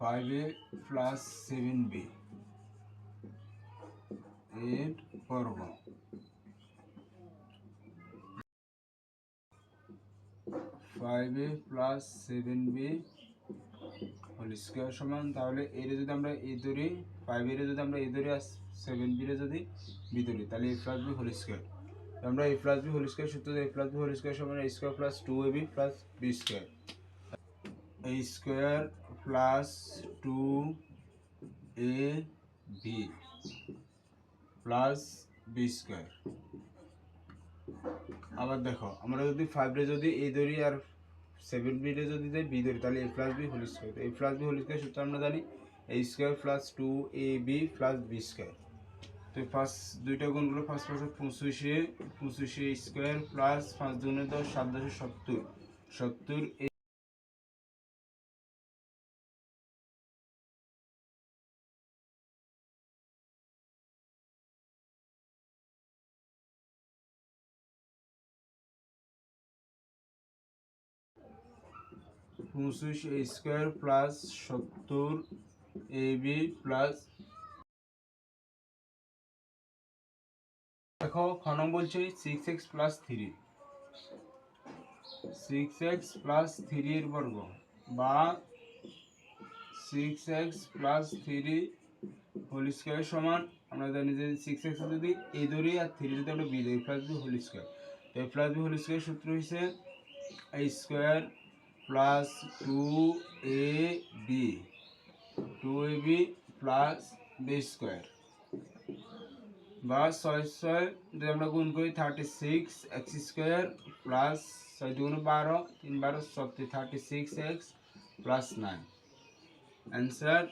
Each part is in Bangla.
Five A plus seven B এর বর্গ five A plus seven B whole square সমান, তাহলে এর যদি আমরা এ ধরি ফাইভ এর যদি আমরা এ ধরি আর সেভেন বিরে যদি বি ধরি, তাহলে A plus B whole square আমরা A plus B whole square সূত্র A plus B whole square সমান A square plus two A B plus B square A square plus two A B plus B square. আবার দেখো, আমরা যদি ফাইভে যদি এ ধরি আর সেভেন বিরে যদি দেয় বি ধরি, তাহলে A plus B whole square A plus B whole square সূত্র আমরা জানি A square plus two A B plus B square তো ফার্স্ট দুইটা গুণগুলো ফার্স্ট ফার্স্ট পঁচিশে পঁচিশে স্কোয়ার প্লাস পাঁচ দুগুণে দশ, সাত দশে সত্তর। সত্তর পঁচিশ স্কোয়ার প্লাস সত্তর এ বি প্লাস দেখো খনম বলছে six X plus three six X plus three এর বর্গ বা six X plus three whole square সমান, আমরা জানি যে সিক্স এক্স যদি এ ধরি আর থ্রি যদি আমরা বি ধরি প্লাস বি হোল স্কোয়ার তো প্লাস বি হোল স্কোয়ার সূত্র হচ্ছে A square plus two A B two A B plus B square বা ছয় ছয় যদি আমরা গুণ করি thirty six X square plus ছয় দুগুণ বারো তিন বারো সত্যি thirty six X plus nine answer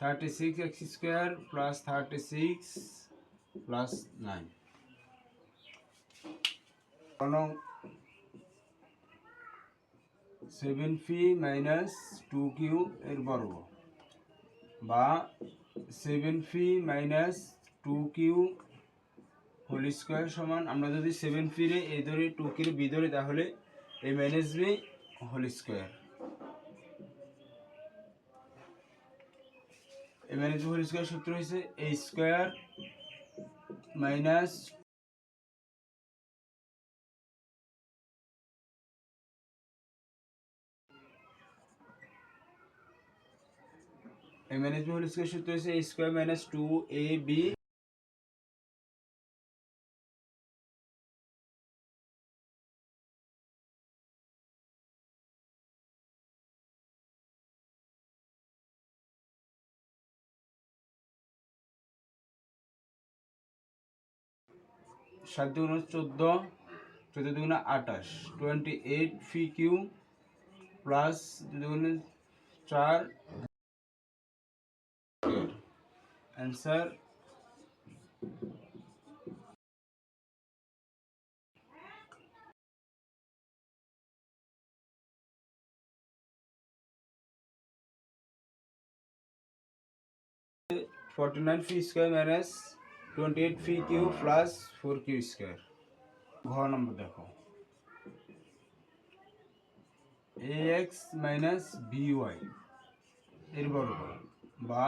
thirty six X square plus thirty six plus nine কোনো seven P minus two Q এর বর্গ। বা seven P minus two Q whole square সমান, আমরা যদি সেভেন ফিরে এ ধরে টু কিউ বি ধরে, তাহলে A minus B whole square A minus B whole square সূত্র হয়েছে A square minus A minus B whole square সূত্র হচ্ছে A square minus two A B সাত দুগুণ চোদ্দ চোদ্দ দুগুণ আঠাশ twenty eight P Q plus দুগুণ চার। Answer forty nine P square minus twenty eight P Q plus four Q square ঘ নম্বর দেখো A X minus B Y এর বর্গ বা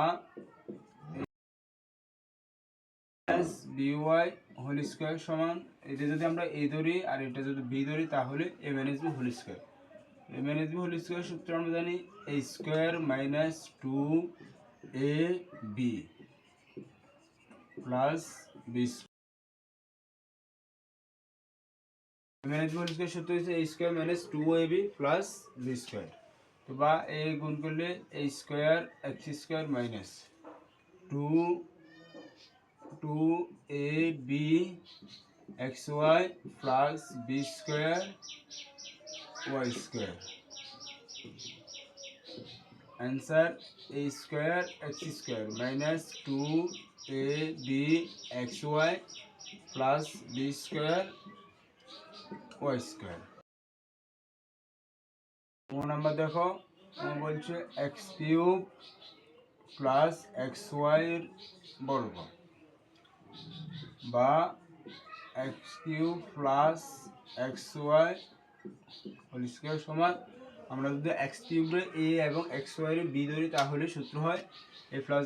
minus B Y whole square সমান, এটা যদি আমরা এ ধরি আর এটা যদি বি ধরি, তাহলে A minus B whole square A minus B whole square সূত্র আমরা জানি A square minus two A B plus B whole square সূত্র হচ্ছে A square minus two A B plus B square তো বা এ গুণ করলে A square X square minus two two A B X Y plus B square Y square answer A square X square minus two A B X Y plus B square Y square O number দেখো, ও বলছে এক্স কিউব প্লাস এক্স ওয়াইয়ের বর্গ বা x q plus x y whole square সমান, আমরা যদি এক্স কিউবের এ এবং এক্স ওয়াই বি ধরি তাহলে সূত্র হয় a plus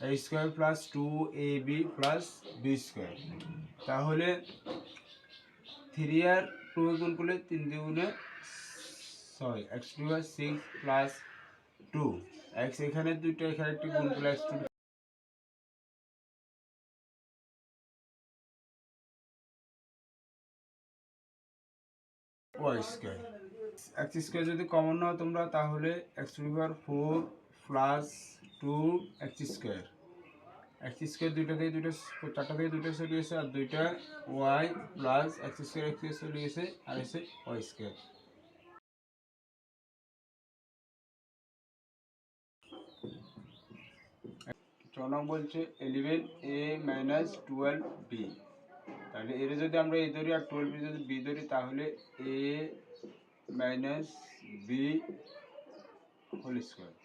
square plus two a b plus b square তাহলে থ্রি আর টু গুণ করলে তিন দুগুণে ছয় x to six plus two x এখানে দুইটা, এখানে একটি গুণ করলে টু ওয়াই স্কোয়ার স্কোয়ার যদি কমন নাও তোমরা, তাহলে x to four plus two x square x square দুইটা থেকে দুইটা চারটা থেকে দুইটা গেছে আর দুইটা y plus x square x square গেছে আর এসে ওয়াই স্কোয়ার চনক বলছে eleven a minus twelve b তাহলে এর যদি আমরা এ ধরি আর টুয়েলভ যদি বি ধরি, তাহলে a minus b whole square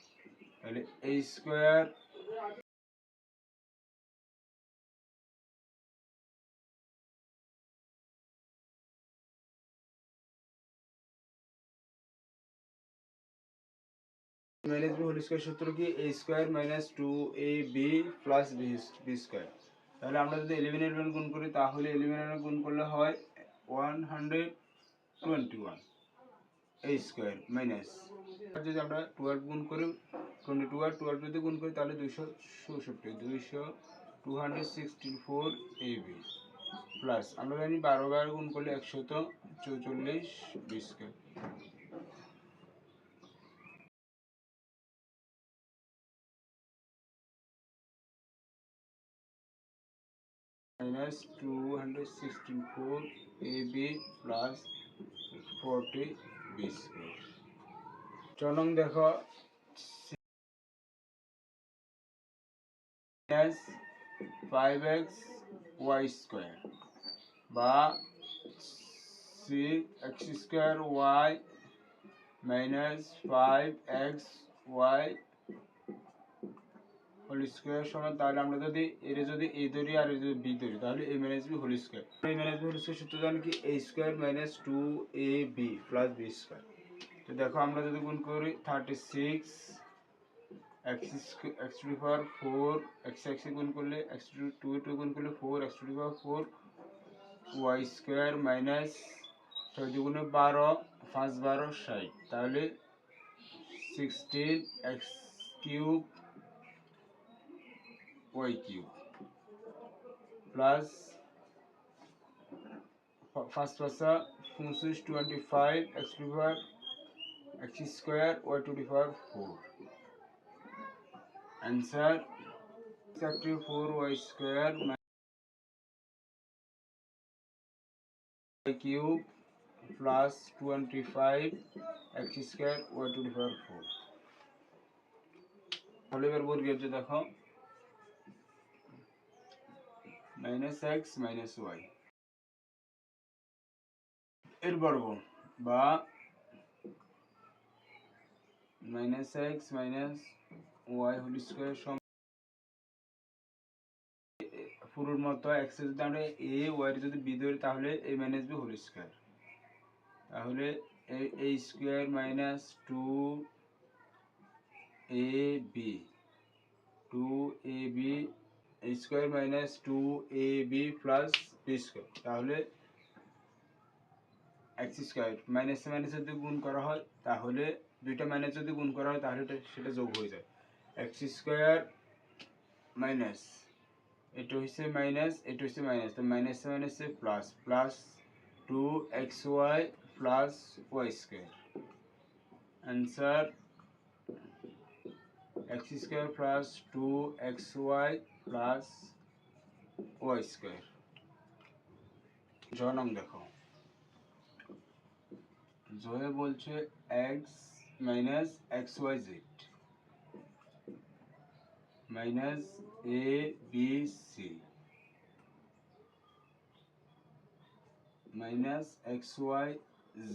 তাহলে এ স্কোয়ার মাইনাস বি কি? A square minus two a b b square তাহলে আমরা যদি ইলেভেন গুণ করি, তাহলে ইলেভেন গুণ করলে হয় one hundred twenty one a square minus যদি আমরা টুয়েলভ গুণ করি টোয়েন্টি টু আর টুয়েলভ যদি গুণ করি, তাহলে দুইশো চৌষট্টি, দুইশো two hundred sixty four a b plus আমরা জানি বারো বার গুণ করলে একশত চৌচল্লিশ b square minus 264 AB plus 40 Square. চলং দেখো minus 5x y square বা 6x square y minus 5x y whole square সমান, তাহলে আমরা যদি এর যদি এ ধরি আর এর যদি বি ধরি, তাহলে a minus b whole square a minus b whole square সূত্র জানি কি? A square minus two a b plus b square তো দেখো আমরা যদি গুণ করি thirty six x x to power four x x গুণ করলে এক্স টু টু টু গুণ করলে four x to power four y square minus ছয় দুগুণে বারো, পাঁচ বারো ষাট। তাহলে sixteen x cube y cube plus first পাশা পঁচিশ twenty five x to power x square y to power four answer thirty four y square cube plus twenty five x square y to power four তাহলে এবার বর্গের যে দেখো। মাইনাস এক্স মাইনাস ওয়াই এর বর্গ বা minus x minus y whole square সম পুরোর মতো এক্স যদি আমরা এ ওয়াই যদি বি ধরি, তাহলে a minus b whole square তাহলে a square minus two a b two a b square minus two a b plus b square. তাহলে এক্স স্কোয়ার। মাইনাস মাইনাস যদি গুণ করা হয়, তাহলে দুইটা মাইনাস যদি গুণ করা হয়, তাহলে সেটা যোগ হয়ে যায়। এক্স স্কোয়ার মাইনাস, এটা হচ্ছে মাইনাস, এটা হচ্ছে মাইনাস। তো মাইনাস মাইনাসে plus plus two x y plus y square. Answer plus two x y plus y square. জনং দেখো। জয়ে বলছে x minus x y z minus a b c minus x y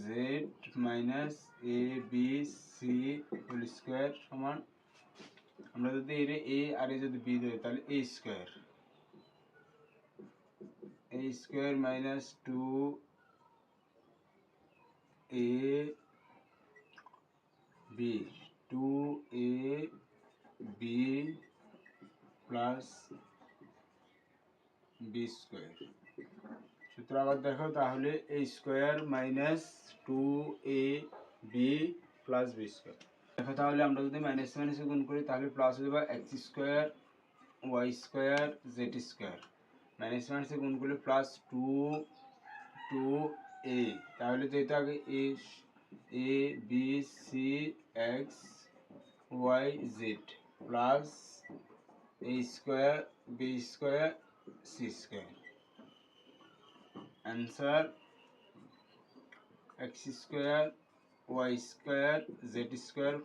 z minus a b c whole square সমান আমরা যদি এর এ আর এ যদি বি ধরি, তাহলে a square. A square minus two a b, two a b plus b square. সূত্র আবার দেখো, তাহলে a square minus two a b plus b square. দেখো তাহলে আমরা যদি মাইনাস মাইনাসে গুণ করি, তাহলে প্লাস হয়ে যাবে x square y square z square minus মাইনাসে গুণ করলে প্লাস টু টু এ তাহলে যেহেতু আগে a a b c x y z plus a square b square c square answer, x square, y square, z square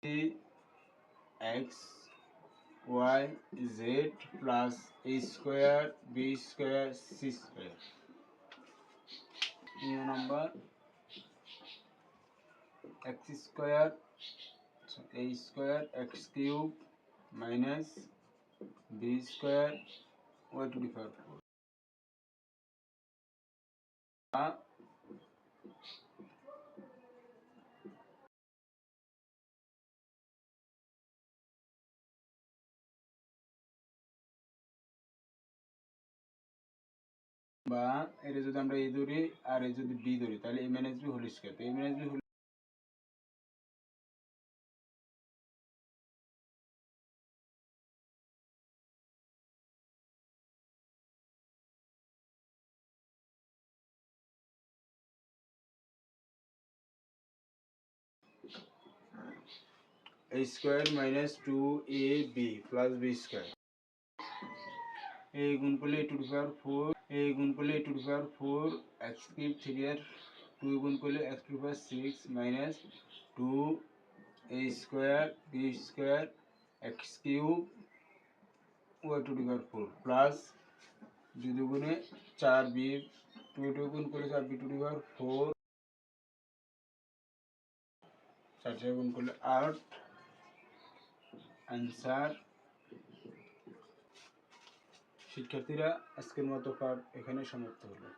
x y z plus a square b square c square new number x square so a square x cube minus b square y to the বা এটা যদি আমরা এ ধরি আর এ যদি বি ধরি, তাহলে a minus b whole square. তো a minus b whole a square minus 2ab plus b square a গুণ করলে a to the power 4 a গুণ করলে a to the power 4 x cube 3 এর 2 গুণ করলে x to the power 6 minus 2 a square b square x cube y to the power 4 plus দুই দুগুণে 4 b 2 2 গুণ করলে 4 b টু দি পাওয়ার 4 চার চার গুণ করলে 8 অ্যান্সার শিক্ষার্থীরা আজকের মতো পাঠ এখানে সমাপ্ত হলো।